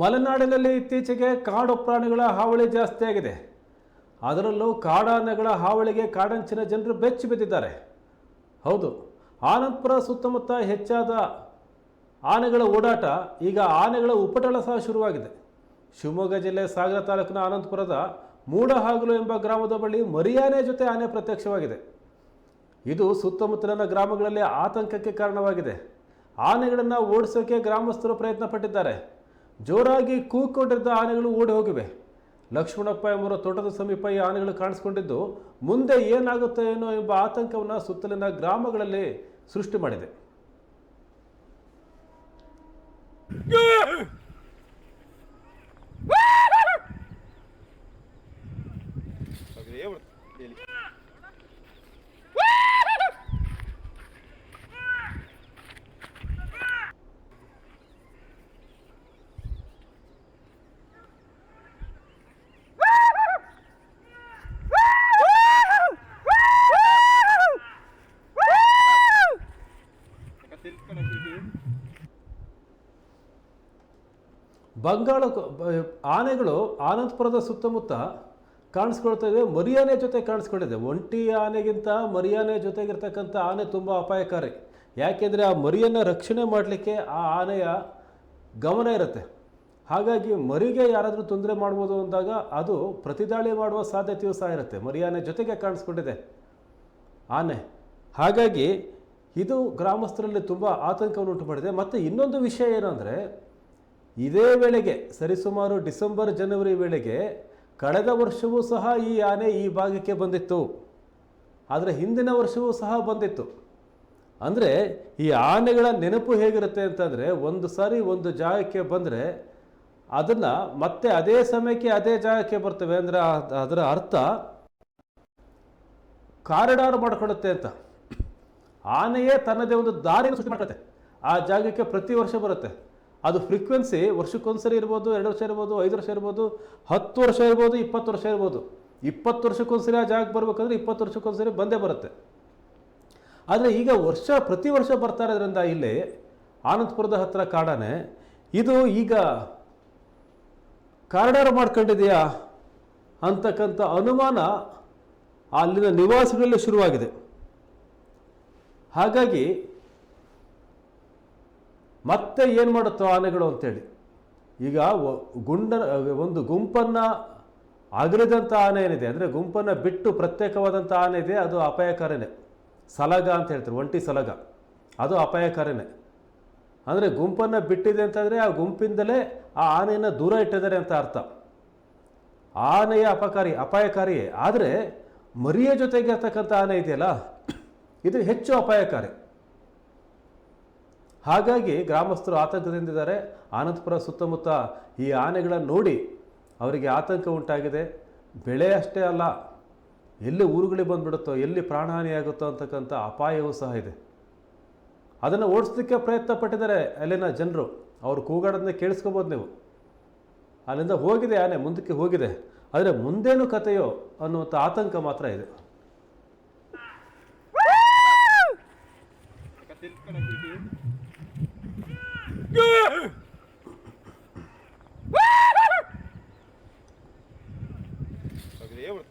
ಮಲೆನಾಡಿನಲ್ಲಿ ಇತ್ತೀಚೆಗೆ ಕಾಡು ಪ್ರಾಣಿಗಳ ಹಾವಳಿ ಜಾಸ್ತಿ ಆಗಿದೆ. ಅದರಲ್ಲೂ ಕಾಡಾನೆಗಳ ಹಾವಳಿಗೆ ಕಾಡಂಚಿನ ಜನರು ಬೆಚ್ಚಿ ಬಿದ್ದಿದ್ದಾರೆ. ಹೌದು ಆನಂದಪುರ ಸುತ್ತಮುತ್ತ ಹೆಚ್ಚಾದ ಆನೆಗಳ ಓಡಾಟ ಈಗ ಆನೆಗಳ ಉಪಟಳ ಸಹ ಶುರುವಾಗಿದೆ. ಶಿವಮೊಗ್ಗ ಜಿಲ್ಲೆ ಸಾಗರ ತಾಲೂಕಿನ ಆನಂದಪುರದ ಮೂಡಹಾಗಲು ಎಂಬ ಗ್ರಾಮದ ಬಳಿ ಮರಿಯಾನೆ ಜೊತೆ ಆನೆ ಪ್ರತ್ಯಕ್ಷವಾಗಿದೆ. ಇದು ಸುತ್ತಮುತ್ತಲಿನ ಗ್ರಾಮಗಳಲ್ಲಿ ಆತಂಕಕ್ಕೆ ಕಾರಣವಾಗಿದೆ. ಆನೆಗಳನ್ನು ಓಡಿಸೋಕೆ ಗ್ರಾಮಸ್ಥರು ಪ್ರಯತ್ನ ಪಟ್ಟಿದ್ದಾರೆ ಜೋರಾಗಿ ಕೂಗಿಕೊಂಡಿದ್ದ ಆನೆಗಳು ಓಡಿ ಹೋಗಿವೆ ಲಕ್ಷ್ಮಣಪ್ಪ ಎಂಬರ ತೋಟದ ಸಮೀಪ ಈ ಆನೆಗಳು ಕಾಣಿಸ್ಕೊಂಡಿದ್ದು ಮುಂದೆ ಏನಾಗುತ್ತೆ ಏನೋ ಎಂಬ ಆತಂಕವನ್ನು ಸುತ್ತಲಿನ ಗ್ರಾಮಗಳಲ್ಲಿ ಸೃಷ್ಟಿ ಮಾಡಿದೆ ಬಂಗಾಳ ಆನೆಗಳು ಆನಂದಪುರದ ಸುತ್ತಮುತ್ತ ಕಾಣಿಸ್ಕೊಳ್ತಾ ಇದೆ ಮರಿಯಾನೆ ಜೊತೆ ಕಾಣಿಸ್ಕೊಂಡಿದೆ. ಒಂಟಿ ಆನೆಗಿಂತ ಮರಿಯಾನೆ ಜೊತೆಗಿರ್ತಕ್ಕಂಥ ಆನೆ ತುಂಬ ಅಪಾಯಕಾರಿ. ಯಾಕೆಂದರೆ ಆ ಮರಿಯನ್ನು ರಕ್ಷಣೆ ಮಾಡಲಿಕ್ಕೆ ಆ ಆನೆಯ ಗಮನ ಇರುತ್ತೆ. ಹಾಗಾಗಿ ಮರಿಗೆ ಯಾರಾದರೂ ತೊಂದರೆ ಮಾಡ್ಬೋದು ಅಂದಾಗ ಅದು ಪ್ರತಿದಾಳಿ ಮಾಡುವ ಸಾಧ್ಯತೆಯೂ ಸಹ ಇರುತ್ತೆ. ಮರಿಯಾನೆ ಜೊತೆಗೆ ಕಾಣಿಸ್ಕೊಂಡಿದೆ ಆನೆ. ಹಾಗಾಗಿ ಇದು ಗ್ರಾಮಸ್ಥರಲ್ಲಿ ತುಂಬ ಆತಂಕವನ್ನು ಉಂಟು ಮಾಡಿದೆ ಮತ್ತು ಇನ್ನೊಂದು ವಿಷಯ ಏನು ಇದೇ ವೇಳೆಗೆ, ಸರಿಸುಮಾರು ಡಿಸೆಂಬರ್, ಜನವರಿ ವೇಳೆಗೆ ಕಳೆದ ವರ್ಷವೂ ಸಹ ಈ ಆನೆ ಈ ಭಾಗಕ್ಕೆ ಬಂದಿತ್ತು. ಆದರೆ ಹಿಂದಿನ ವರ್ಷವೂ ಸಹ ಬಂದಿತ್ತು. ಅಂದರೆ ಈ ಆನೆಗಳ ನೆನಪು ಹೇಗಿರುತ್ತೆ ಅಂತಂದರೆ, ಒಂದು ಸಾರಿ ಒಂದು ಜಾಗಕ್ಕೆ ಬಂದರೆ ಅದನ್ನು ಮತ್ತೆ ಅದೇ ಸಮಯಕ್ಕೆ ಅದೇ ಜಾಗಕ್ಕೆ ಬರ್ತವೆ. ಅಂದರೆ ಅದರ ಅರ್ಥ ಕಾರಿಡಾರ್ ಮಾಡ್ಕೊಳ್ಳುತ್ತೆ ಅಂತ. ಆನೆಯೇ ತನ್ನದೇ ಒಂದು ದಾರಿಯನ್ನು ಸೃಷ್ಟಿ ಮಾಡ್ಕೊಳುತ್ತೆ. ಆ ಜಾಗಕ್ಕೆ ಪ್ರತಿ ವರ್ಷ ಬರುತ್ತೆ. ಅದು ಫ್ರೀಕ್ವೆನ್ಸಿ ವರ್ಷಕ್ಕೊಂದ್ಸರಿ ಇರ್ಬೋದು, ಎರಡು ವರ್ಷ ಇರ್ಬೋದು, ಐದು ವರ್ಷ ಇರ್ಬೋದು, ಹತ್ತು ವರ್ಷ ಇರ್ಬೋದು, ಇಪ್ಪತ್ತು ವರ್ಷ ಇರ್ಬೋದು. ಇಪ್ಪತ್ತು ವರ್ಷಕ್ಕೊಂದ್ಸರಿ ಆ ಜಾಗಕ್ಕೆ ಬರಬೇಕಂದ್ರೆ ಇಪ್ಪತ್ತು ವರ್ಷಕ್ಕೊಂದ್ಸರಿ ಬಂದೇ ಬರುತ್ತೆ. ಆದರೆ ಈಗ ವರ್ಷ ಪ್ರತಿ ವರ್ಷ ಬರ್ತಾ ಇರೋದ್ರಿಂದ ಇಲ್ಲಿ ಆನಂದಪುರದ ಹತ್ರ ಕಾಡಾನೆ, ಇದು ಈಗ ಕಾರಿಡಾರ್ ಮಾಡ್ಕೊಂಡಿದೆಯಾ ಅಂತಕ್ಕಂಥ ಅನುಮಾನ ಅಲ್ಲಿನ ನಿವಾಸಿಗಳಲ್ಲಿ ಶುರುವಾಗಿದೆ. ಹಾಗಾಗಿ ಮತ್ತೆ ಏನು ಮಾಡುತ್ತೋ ಆನೆಗಳು ಅಂತೇಳಿ. ಈಗ ಗುಂಡ, ಒಂದು ಗುಂಪನ್ನು ಅಗಲಿದಂಥ ಆನೆ ಏನಿದೆ? ಅಂದರೆ ಗುಂಪನ್ನು ಬಿಟ್ಟು ಪ್ರತ್ಯೇಕವಾದಂಥ ಆನೆ ಇದೆ, ಅದು ಅಪಾಯಕಾರಿನೇ. ಸಲಗ ಅಂತ ಹೇಳ್ತಾರೆ, ಒಂಟಿ ಸಲಗ. ಅದು ಅಪಾಯಕಾರಿನೇ. ಅಂದರೆ ಗುಂಪನ್ನು ಬಿಟ್ಟಿದೆ ಅಂತಂದರೆ ಆ ಗುಂಪಿಂದಲೇ ಆ ಆನೆಯನ್ನು ದೂರ ಇಟ್ಟಿದ್ದಾರೆ ಅಂತ ಅರ್ಥ. ಆನೆಯ ಅಪಕಾರಿ, ಅಪಾಯಕಾರಿಯೇ. ಆದರೆ ಮರಿಯ ಜೊತೆಗೆ ಇರ್ತಕ್ಕಂಥ ಆನೆ ಇದೆಯಲ್ಲ? ಇದು ಹೆಚ್ಚು ಅಪಾಯಕಾರಿ. ಹಾಗಾಗಿ ಗ್ರಾಮಸ್ಥರು ಆತಂಕದಿಂದಿದ್ದಾರೆ ಆನಂದಪುರ ಸುತ್ತಮುತ್ತ ಈ ಆನೆಗಳನ್ನು ನೋಡಿ ಅವರಿಗೆ ಆತಂಕ ಉಂಟಾಗಿದೆ. ಬೆಳೆ ಅಷ್ಟೇ ಅಲ್ಲ, ಎಲ್ಲಿ ಊರುಗಳಿಗೆ ಬಂದುಬಿಡುತ್ತೋ, ಎಲ್ಲಿ ಪ್ರಾಣಹಾನಿಯಾಗುತ್ತೋ ಅಂತಕ್ಕಂಥ ಅಪಾಯವೂ ಸಹ ಇದೆ. ಅದನ್ನು ಓಡಿಸೋದಕ್ಕೆ ಪ್ರಯತ್ನ ಪಟ್ಟಿದ್ದಾರೆ ಅಲ್ಲಿನ ಜನರು. ಅವರು ಕೂಗಾಡೋದನ್ನ ಕೇಳಿಸ್ಕೋಬೋದು ನೀವು. ಅಲ್ಲಿಂದ ಹೋಗಿದೆ ಆನೆ, ಮುಂದಕ್ಕೆ ಹೋಗಿದೆ. ಆದರೆ ಮುಂದೇನು ಕಥೆಯೋ ಅನ್ನುವಂಥ ಆತಂಕ ಮಾತ್ರ ಇದೆ. Agreeer?